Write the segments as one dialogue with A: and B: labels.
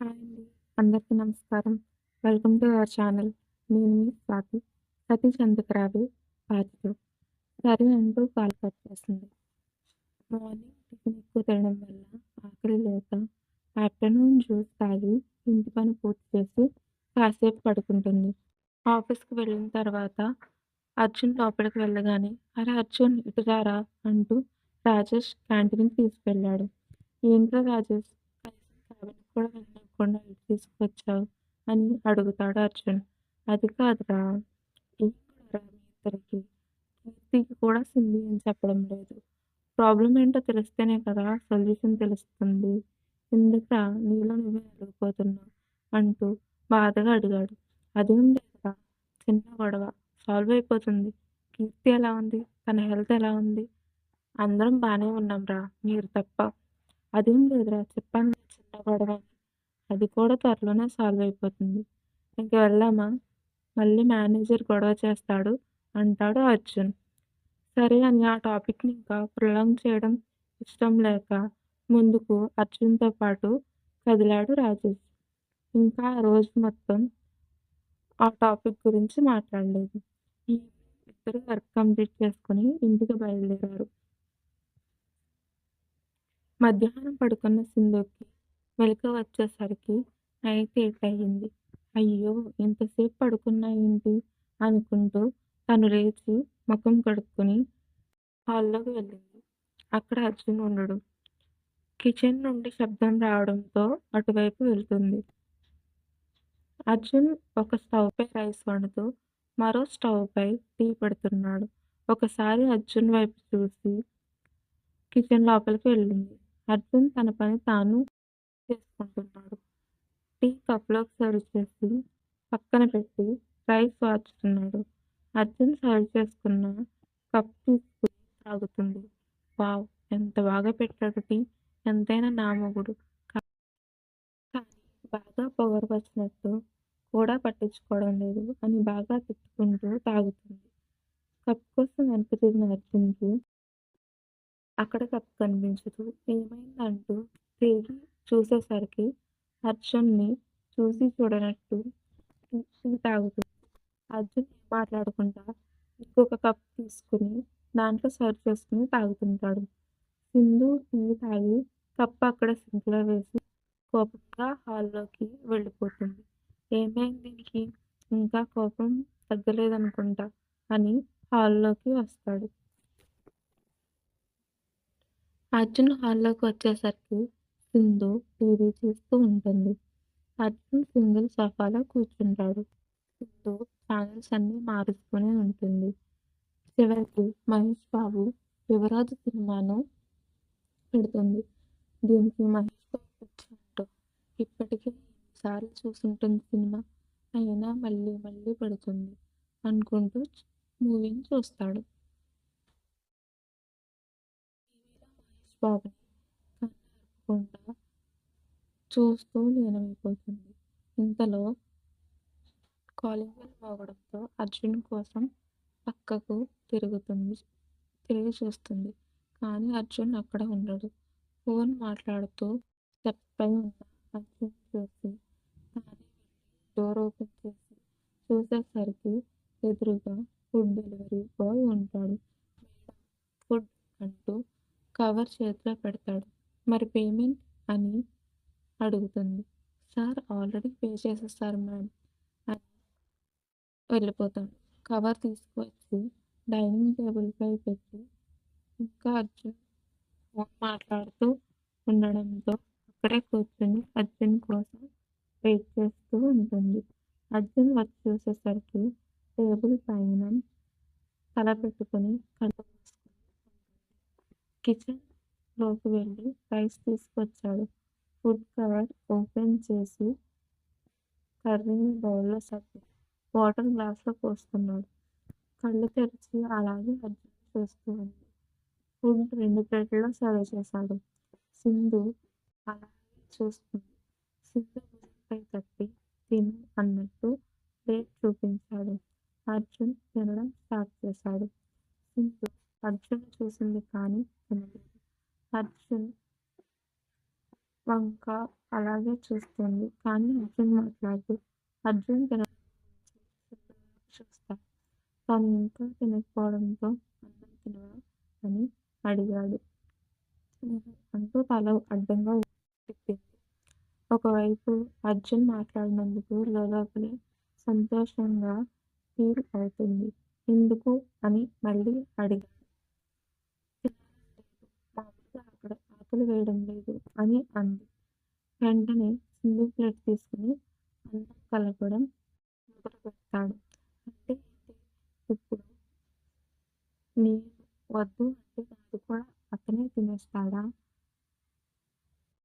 A: Hi అండి. అందరికీ నమస్కారం. Welcome to our channel. నేను మీ స్వాతి. సతీష్ ఎందుకు రావే పార్ట్ 2. సరే అంటూ కాల్ కట్ చేసింది. మార్నింగ్ టిఫిన్ ఎక్కువ తినడం వల్ల ఆకలి లేక ఆఫ్టర్‌నూన్ జ్యూస్ తాగి ఇంటి పని పూర్తి చేసి కాసేపు పడుకుంటుంది. ఆఫీస్‌కి వెళ్ళిన తర్వాత అర్జున్ లోపలికి వెళ్ళగానే అరే అర్జున్ ఇటు రారా అంటూ రాజేష్ క్యాంటీన్‌కి తీసుకెళ్ళాడు. ఏంట్రా రాజేష్ కూడా లేకుండా ఇటు తీసుకొచ్చావు అని అడుగుతాడు అర్జున్. అది కాదురా ఇద్దరికి మీ కీర్తికి కూడా సింధి అని చెప్పడం లేదు. ప్రాబ్లమ్ ఏంటో తెలిస్తేనే కదా సొల్యూషన్ తెలుస్తుంది. ఎందుకురా నీలో నువ్వే అడిగిపోతున్నావు అంటూ బాధగా అడిగాడు. అదేం లేదురా చిన్న గొడవ సాల్వ్ అయిపోతుంది. కీర్తి ఎలా ఉంది? తన హెల్త్ ఎలా ఉంది? అందరం బాగానే ఉన్నాంరా మీరు తప్ప. అదేం లేదురా చెప్పాను చిన్న గొడవ అని. అది కూడా త్వరలోనే సాల్వ్ అయిపోతుంది. ఇంక వెళ్ళామా మళ్ళీ మేనేజర్ గొడవ చేస్తాడు అంటాడు అర్జున్. సరే అని ఆ టాపిక్‌ని ఇంకా ప్రొలాంగ్ చేయడం ఇష్టం లేక ముందుకు అర్జున్‌తో పాటు కదిలాడు రాజేష్. ఇంకా ఆ రోజు మొత్తం ఆ టాపిక్ గురించి మాట్లాడలేదు. ఈ ఇద్దరు వర్క్ కంప్లీట్ చేసుకుని ఇంటికి బయలుదేరారు. మధ్యాహ్నం పడుకున్న సింధుకి మెలకువ వచ్చేసరికి నైట్ 8 అయ్యింది. అయ్యో! ఇంతసేపు పడుకున్నా ఏంటి అనుకుంటూ తను లేచి ముఖం కడుక్కొని హాల్లోకి వెళ్ళింది. అక్కడ అర్జున్ ఉండడు. కిచెన్ నుండి శబ్దం రావడంతో అటువైపు వెళ్తుంది. అర్జున్ ఒక స్టవ్‌పై రైస్ వండుతూ మరో స్టవ్‌పై టీ పెడుతున్నాడు. ఒకసారి అర్జున్ వైపు చూసి కిచెన్ లోపలికి వెళ్ళింది. అర్జున్ తన పని తాను చేసుకుంటున్నాడు. టీ కప్‌లోకి సర్వ్ చేసి పక్కన పెట్టి రైస్ వార్చుతున్నాడు. అర్జున్ సర్వ్ చేసుకున్న కప్ తీసుకుని తాగుతుంది. వావ్! ఎంత బాగా పెట్టాడు టీ. ఎంతైనా నా మొగుడు. కానీ బాగా పొగరు వచ్చినట్టు కూడా పట్టించుకోవడం లేదు అని బాగా తిట్టుకుంటూ తాగుతుంది. కప్ కోసం వెనక తిరిగిన అర్జున్‌కి అక్కడ కప్ కనిపించదు. ఏమైందంటూ తిరిగి చూసేసరికి అర్జున్‌ని చూసి చూడనట్టు టీ తాగుతుంది. అర్జున్ మాట్లాడకుండా ఇంకొక కప్ తీసుకుని దాంట్లో సర్వ్ చేసుకుని తాగుతుంటాడు. సింధు టీ తాగి కప్ అక్కడ సింక్‌లో వేసి కోపంగా హాల్లోకి వెళ్ళిపోతుంది. ఏమైంది దీనికి? ఇంకా కోపం తగ్గలేదనుకుంటా అని హాల్లోకి వస్తాడు. అర్జున్ హాల్లోకి వచ్చేసరికి సింధు టీవీ చూస్తూ ఉంటుంది. అర్జున్ సింగిల్ సోఫాలో కూర్చుంటాడు. సింధు ఛానల్స్ అన్నీ మారుస్తూనే ఉంటుంది. చివరికి మహేష్ బాబు 'యువరాజు' సినిమాను పెడుతుంది. దీనికి మహేష్ బాబు పిచ్చి ఏంటో ఇప్పటికే ఎన్నిసార్లు చూసుంటుంది సినిమా. అయినా మళ్ళీ మళ్ళీ పెడుతుంది అనుకుంటూ మూవీని చూస్తాడు. టీవీలో మహేష్ బాబుని లేకుండా చూస్తూ లీనమైపోతుంది. ఇంతలో కాలింగ్ బెల్ మోగడంతో అర్జున్ కోసం పక్కకు తిరుగుతుంది తిరిగి చూస్తుంది. కానీ అర్జున్ అక్కడ ఉండడు. ఫోన్ మాట్లాడుతూ స్టెప్స్‌పై ఉన్న అర్జున్ చూసి తానే డోర్ ఓపెన్ చేసి చూసేసరికి ఎదురుగా ఫుడ్ డెలివరీ బాయ్ ఉంటాడు. ఫుడ్ అంటూ కవర్ చేతిలో పెడతాడు. మరి పేమెంట్ అని అడుగుతుంది. సార్ ఆల్రెడీ పే చేసేస్తారు మ్యామ్ అని వెళ్ళిపోతాడు. కవర్ తీసుకువచ్చి డైనింగ్ టేబుల్‌పై పెట్టి ఇంకా అర్జున్ ఫోన్ మాట్లాడుతూ ఉండడంతో అక్కడే కూర్చుని అర్జున్ కోసం వెయిట్ చేస్తూ ఉంటుంది. అర్జున్ వచ్చి చూసేసరికి టేబుల్ పైన తల పెట్టుకుని కళ్ళు కిచెన్ లోకి వెళ్ళి రైస్ తీసుకొచ్చాడు. ఫుడ్ కవర్ ఓపెన్ చేసి కర్రీని బౌల్‌లో సర్ది వాటర్ గ్లాస్‌లో పోస్తున్నాడు. కళ్ళు తెరిచి అలాగే అర్జున్ చేస్తూ ఉంది. ఫుడ్ రెండు ప్లేట్లలో సర్వ్ చేశాడు. సింధు అలాగే చూస్తుంది. సింధు పై తప్పి తిను అన్నట్టు ప్లేట్ చూపించాడు. అర్జున్ తినడం స్టార్ట్ చేశాడు. సింధు అర్జున్ చూసింది కానీ తినలేదు. అర్జున్ వంక అలాగే చూస్తుంది. కానీ అర్జున్ మాట్లాడదు అర్జున్ తినడం గురించి చూస్తాడు. తను ఇంకా తినకపోవడంతో అన్నం తినవా? అని అడిగాడు. అంటూ తల అడ్డంగా తిప్పింది. ఒకవైపు అర్జున్ మాట్లాడినందుకు లోలోపలే సంతోషంగా ఫీల్ అవుతుంది. ఎందుకు? అని మళ్ళీ అడిగాడు. అక్కడ వేయడం లేదు అని అంది. వెంటనే సింధు ప్లేట్ తీసుకుని అన్నం కలపడం మొదలుపెడతాడు. అంటే ఏంటి? ఇప్పుడు నేను వద్దు అంటే నాది కూడా అతనే తినేస్తాడా?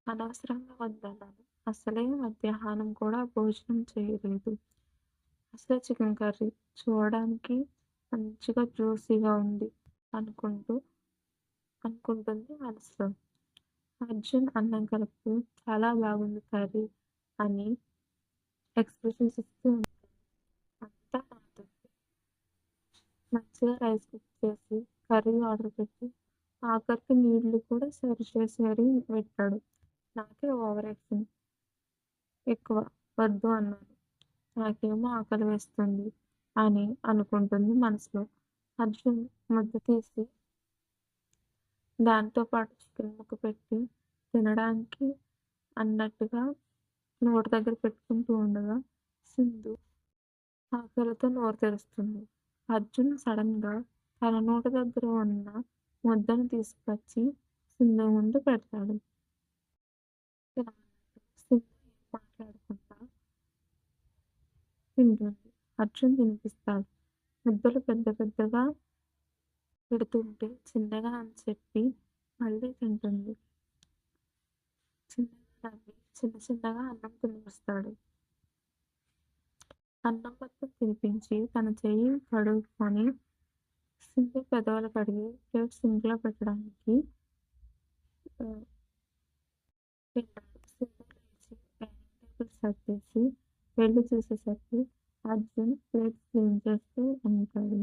A: అనవసరంగా వద్దన్నాను. అసలే మధ్యాహ్నం కూడా భోజనం చేయలేదు. అసలు చికెన్ కర్రీ చూడడానికి మంచిగా జ్యూసీగా ఉంది అనుకుంటూ అనుకుంటుంది మనసులో. అర్జున్ అన్నం కలుపుతూ చాలా బాగుంది కర్రీ అని ఎక్స్ప్రెషన్స్ ఇస్తూ ఉంటాడు. అంతా నా మంచిగా రైస్ కుక్ చేసి కర్రీ ఆర్డర్ పెట్టి ఆఖరికి నీళ్ళు కూడా సర్వ్ చేసి మరీ పెట్టాడు. నాకే ఓవర్ యాక్షన్ ఎక్కువ వద్దు అన్నాను. నాకేమో ఆకలి వేస్తుంది అని అనుకుంటుంది మనసులో. అర్జున్ ముద్ద తీసి దాంతో పాటు చికెన్ ముక్క పెట్టి తినడానికి అన్నట్టుగా నోటి దగ్గర పెట్టుకుంటూ ఉండగా సింధు ఆకలితో నోరు తెరుస్తుంది. అర్జున్ సడన్గా తన నోటి దగ్గర ఉన్న ముద్దను తీసుకొచ్చి సింధు ముందు పెడతాడు. సింధు మాట్లాడుకుంటా తింటుంది. అర్జున్ తినిపిస్తాడు. ముద్దలు పెద్ద పెద్దగా పెడుతుంటే చిన్నగా అని చెప్పి మళ్ళీ తింటుంది. చిన్నగా చిన్న చిన్నగా అన్నం తినిపిస్తాడు. అన్నం మొత్తం తినిపించి తన చెయ్యి కడుక్కొని సింధు పెదవులు కడిగి ప్లేట్ సింక్లో పెట్టడానికి సర్దేసి వెళ్ళి చూసేసరికి అర్జున్ ప్లేట్ క్లీన్ చేస్తూ ఉంటాడు.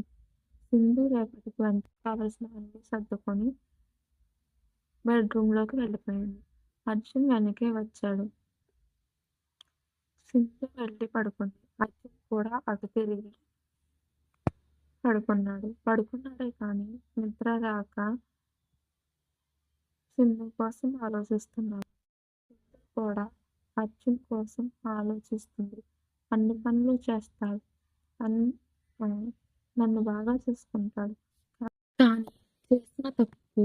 A: సింధు రేపటికి వంటకి కావలసినవన్నీ సర్దుకొని బెడ్రూమ్లోకి వెళ్ళిపోయింది. అర్జున్ వెనకే వచ్చాడు. సింధు వెళ్ళి పడుకుంది. అర్జున్ కూడా అటు తిరిగి పడుకున్నాడు. పడుకున్నాడే కానీ నిద్ర రాక సింధు కోసం ఆలోచిస్తున్నాడు. సింధు కూడా అర్జున్ కోసం ఆలోచిస్తుంది. అన్ని పనులు చేస్తాడు. నన్ను బాగా చూసుకుంటాడు. కానీ చేసిన తప్పు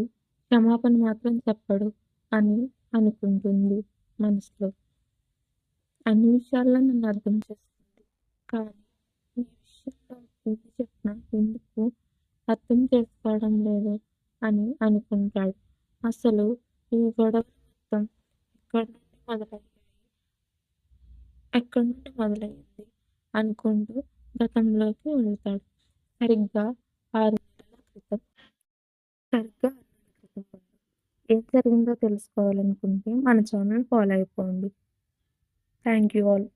A: క్షమాపణ మాత్రం చెప్పడు అని అనుకుంటుంది మనసులో. అన్ని విషయాల్లో నన్ను అర్థం చేస్తుంది కానీ ఈ విషయంలో ఏది చెప్పినా ఎందుకు అర్థం చేసుకోవడం లేదు అని అనుకుంటాడు. అసలు ఈ గొడవ మొత్తం ఎక్కడి నుండి మొదలయ్యాయి? ఎక్కడి నుండి మొదలయ్యింది? అనుకుంటూ గతంలోకి వెళ్తాడు. సరిగ్గా ఆరు నెలల క్రితం. సరిగ్గా ఆరు నెలల క్రితం ఏం జరిగిందో తెలుసుకోవాలనుకుంటే మన ఛానల్ ఫాలో అయిపోండి. Thank you all.